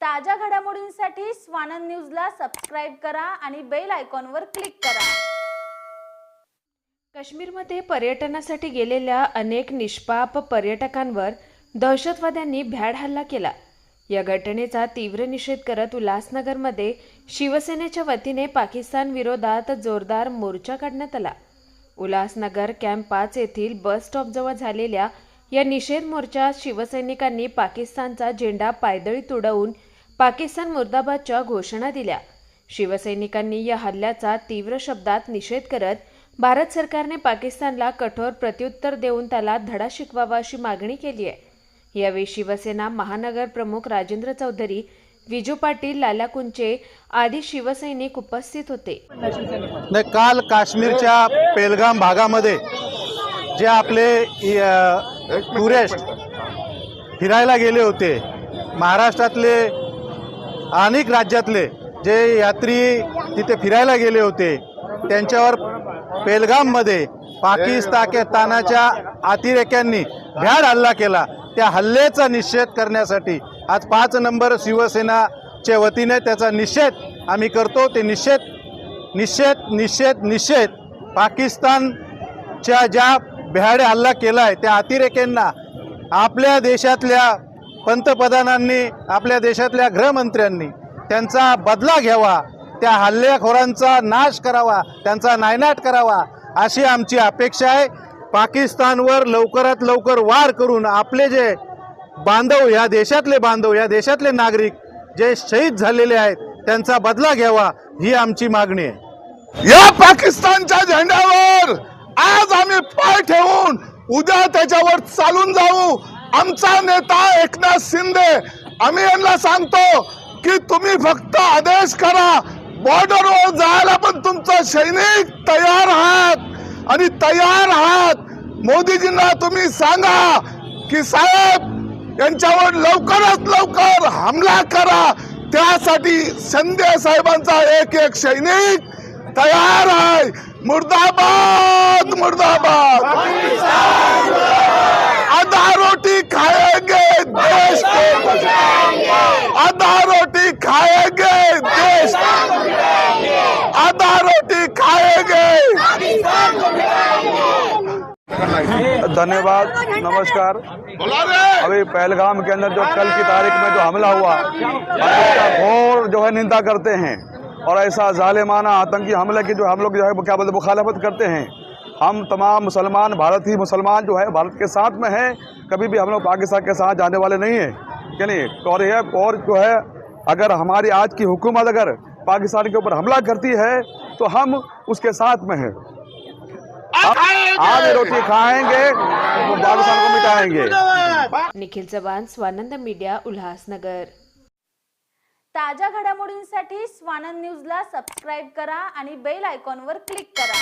ताज्या घडामोडींसाठी स्वानंद न्यूजला सबस्क्राईब करा आणि बेल आयकॉनवर क्लिक करा. काश्मीरमध्ये पर्यटनासाठी गेलेल्या अनेक निष्पाप पर्यटकांवर दहशतवाद्यांनी भ्याड हल्ला केला. या घटनेचा तीव्र निषेध करत उल्हासनगरमध्ये शिवसेनेच्या वतीने पाकिस्तान विरोधात जोरदार मोर्चा काढण्यात आला. उल्हासनगर कॅम्प पाच येथील बस स्टॉपजवळ झालेल्या या निषेध मोर्चात शिवसैनिकांनी पाकिस्तानचा झेंडा पायदळी तुडवून पाकिस्तान मुर्दाबादच्या घोषणा दिल्या. शिवसैनिकांनी या हल्ल्याचा तीव्र शब्दात निषेध करत भारत सरकारने पाकिस्तानला कठोर प्रत्युत्तर देऊन त्याला धडा शिकवावा अशी मागणी केली आहे. यावेळी शिवसेना महानगर प्रमुख राजेंद्र चौधरी विजू पाटील लाला कुंचे आदी शिवसैनिक उपस्थित होते. नाही काल काश्मीरच्या पेलगाम भागामध्ये जे आपले टुरिस्ट फिरायला गेले होते महाराष्ट्रातले अनेक राज्यातले जे यात्री तिथे फिरायला गेले होते त्यांच्यावर पेलगाममध्ये पाकिस्तानाच्या अतिरेक्यांनी भ्याड हल्ला केला. त्या हल्ल्याचा निषेध करण्यासाठी आज पाच नंबर शिवसेनाच्या वतीने त्याचा निषेध आम्ही करतो. ते निषेध निषेध निषेध निषेध पाकिस्तानच्या ज्या भ्याड हल्ला केला आहे त्या अतिरेक्यांना आपल्या देशातल्या पंतप्रधानांनी आपल्या देशातल्या गृहमंत्र्यांनी त्यांचा बदला घ्यावा त्या हल्लेखोरांचा नाश करावा त्यांचा नायनाट करावा अशी आमची अपेक्षा आहे. पाकिस्तानवर लवकरात लवकर वार करून आपले जे बांधव या देशातले बांधव या देशातले नागरिक जे शहीद झालेले आहेत त्यांचा बदला घ्यावा ही आमची मागणी आहे. या पाकिस्तानच्या झेंड्यावर आज आम्ही पाय ठेवून उद्या त्याच्यावर चालून जाऊ. आमचा नेता एकनाथ शिंदे आम्ही यांना सांगतो की तुम्ही फक्त आदेश करा बॉर्डरवर जायला पण तुमचा सैनिक तयार आहात. आणि तयार आहात. मोदीजींना तुम्ही सांगा की साहेब यांच्यावर लवकरात लवकर हमला करा. त्यासाठी संध्या साहेबांचा एक एक सैनिक तयार आहे. मुर्दाबाद मुर्दाबाद. धन्यवाद, नमस्कार। अभी पहलगाम के अंदर जो कल की तारीख में जो हमला हुआ इसका घोर जो है निंदा करते हैं, और ऐसा जालिमाना आतंकी हमले की जो हम लोग जो है क्या बोलते मुखालफत करते हैं। हम तमाम मुसलमान भारत ही मुसलमान जो है, भारत के साथ में हैं, कभी भी हम लोग पाकिस्तान के साथ जाने वाले नहीं हैं। क्या नहीं, और यह और जो है, अगर हमारी आज की हुकूमत अगर पाकिस्तान के ऊपर हमला करती है तो हम उसके साथ में हैं। आज रोटी खाएंगे तो पाकिस्तान को मिटाएंगे। निखिल चव्हाण स्वानंद मीडिया उल्हासनगर. ताज्या घडामोडींसाठी स्वानंद न्यूजला सबस्क्राईब करा आणि बेल आयकॉनवर क्लिक करा.